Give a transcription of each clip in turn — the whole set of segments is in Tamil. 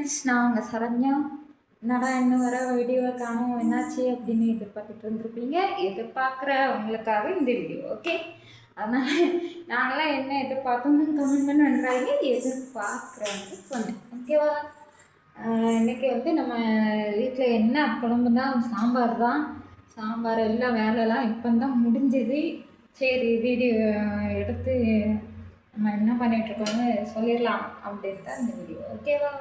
ஃப்ரெண்ட்ஸ் நான் உங்கள் சரண்யா என்னடா இன்னும் வர வீடியோவை காணும். என்னாச்சு அப்படின்னு எதிர்பார்த்துட்டு இருந்திருப்பீங்க. எதிர்பார்க்குற உங்களுக்காக இந்த வீடியோ ஓகே அதனால் நாங்களாம் என்ன எதிர்பார்த்தோம்னு கமெண்ட் பண்ண பண்ணுறாங்க எதிர்பார்க்குறவங்க சொன்னேன் ஓகேவா இன்றைக்கி வந்து நம்ம வீட்டில் என்ன குழம்பு தான் சாம்பார் தான். சாம்பார் எல்லாம் வேலைலாம் இப்போ தான் முடிஞ்சது. சரி வீடியோ எடுத்து நம்ம என்ன பண்ணிகிட்ருக்கோன்னு சொல்லிடலாம் அப்படின்னு தான் இந்த வீடியோ ஓகேவா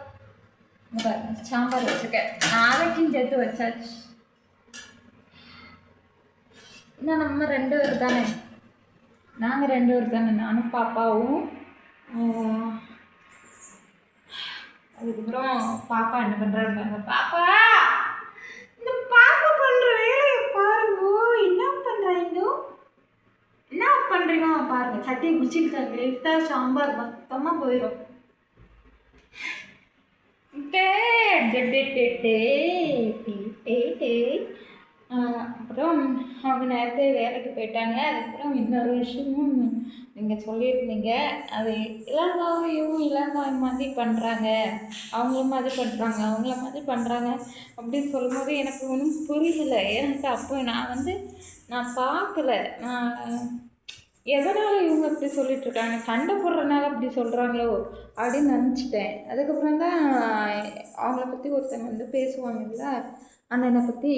சாம்பார் வச்சுருக்கேன் நாளைக்கும் சேர்த்து வச்சாச்சு இன்னும் நம்ம ரெண்டு பேர் தானே நாங்கள் ரெண்டு பேர் தானே நானும் பாப்பாவும் அதுக்கப்புறம் பாப்பா என்ன பண்ணுறாங்க பாப்பா இந்த பாப்பா பண்ணுற வேலையை பாருங்க என்ன பண்ணுறீங்க என்ன பண்ணுறீங்க பாருங்க சட்டியை குச்சிக்கிட்டாங்க எடுத்தால் சாம்பார் மொத்தமாக போயிடும் டே, டே, டே, டே, டே, டே, டே, டே. ஆஹ் அப்புறம் அவங்க நேரத்தை வேலைக்கு போயிட்டாங்க. அதுக்கப்புறம் இன்னொரு விஷயமும் நீங்கள் சொல்லியிருந்தீங்க. அது இளங்காவையும் இளங்காய் மாதிரி பண்ணுறாங்க அவங்கள மாதிரி பண்ணுறாங்க அவங்கள மாதிரி பண்ணுறாங்க அப்படின்னு சொல்லும்போது எனக்கு ஒன்றும் புரியல. எனக்கு அப்போ நான் வந்து நான் பார்க்கல. நான் எதனால் இவங்க அப்படி சொல்லிட்டு இருக்காங்க சண்டை போடுறதுனால அப்படி சொல்கிறாங்களோ அப்படின்னு நினச்சிட்டேன். அதுக்கப்புறம் தான் அவங்கள பற்றி ஒருத்தங்க வந்து பேசுவாங்கல்ல அண்ணனை பற்றி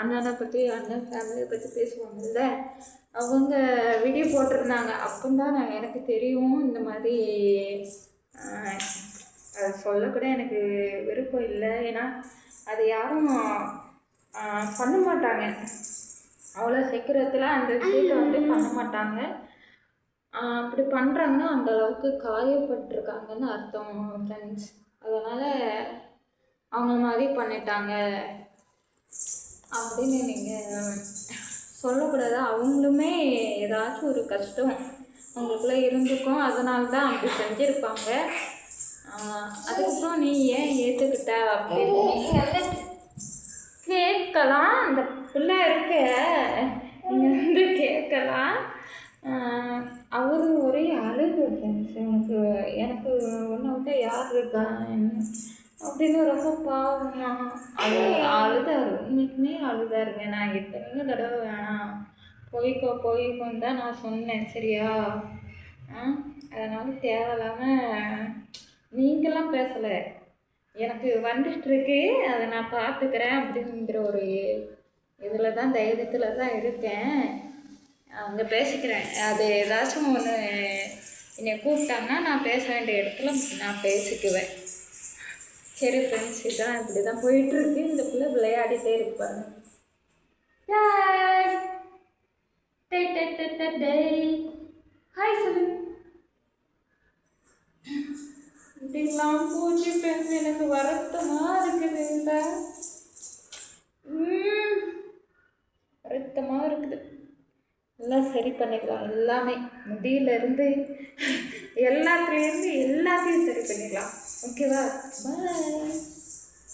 அண்ணனை பற்றி அண்ணன் ஃபேமிலியை பற்றி பேசுவாங்கல்ல அவங்க வீடியோ போட்டிருந்தாங்க. அப்போ தான் நான் எனக்கு தெரியும் இந்த மாதிரி அதை அது சொல்லக்கூட எனக்கு விருப்பம் இல்லை. ஏன்னா அது யாரும் பண்ண மாட்டாங்க. அவ்வளோ சீக்கிரத்தில் அந்த விஷயத்தை வந்து பண்ண மாட்டாங்க. அப்படி பண்ணுறாங்கன்னா அந்த அளவுக்கு காயப்பட்டிருக்காங்கன்னு அர்த்தம் ஃப்ரெண்ட்ஸ் அதனால் அவங்க மாதிரி பண்ணிட்டாங்க. அப்படின்னு நீங்கள் சொல்லக்கூடாது. அவங்களுமே ஏதாச்சும் ஒரு கஷ்டம் அவங்களுக்குள்ளே இருந்துக்கும் அதனால தான் அப்படி செஞ்சுருப்பாங்க. அதுக்கப்புறம் நீ ஏன் ஏற்றுக்கிட்ட அப்படின்னு கேட்கலாம். அந்த பிள்ளை இருக்க நீங்கள் வந்து கேட்கலாம். அவரு ஒரே அழுது ஃப்ரெண்ட்ஸ் எனக்கு எனக்கு ஒன்று விட்ட யார் இருக்கா என்ன? அப்படின்னு ரொம்ப பாவமா. அது அழுதாரு. உண்மைக்குமே அழுதாருங்க நான் எத்தனையோ தடவை வேணாம் போய்க்கோ போய்க்கோன்னு தான் நான் சொன்னேன். சரியா? ஆ அதனால் தேவையில்லாமல் நீங்களாம் பேசலை. எனக்கு வந்துட்டு இருக்கு அதை நான் பார்த்துக்கிறேன் அப்படிங்கிற ஒரு இதில் தான் தைரியத்தில் தான் இருக்கேன். அங்கே பேசிக்கிறேன். அது ஏதாச்சும் ஒன்று என்னை கூப்பிட்டாங்கன்னா நான் பேச வேண்டிய இடத்துல நான் பேசிக்குவேன். சரி ஃப்ரெண்ட்ஸ் இதான் இப்படி தான் போயிட்டுருக்கு. இந்த பிள்ளை விளையாடிட்டே இருப்பாங்க ஹாய் எல்லாம் போச்சு எனக்கு வருத்தமாக இருக்குது இந்த. ம், இருக்குது. எல்லாம் சரி பண்ணிக்கலாம். எல்லாமே முடியிலேருந்து எல்லாத்துலேருந்து எல்லாத்தையும் சரி பண்ணிக்கலாம். ஓகேவா? பாய்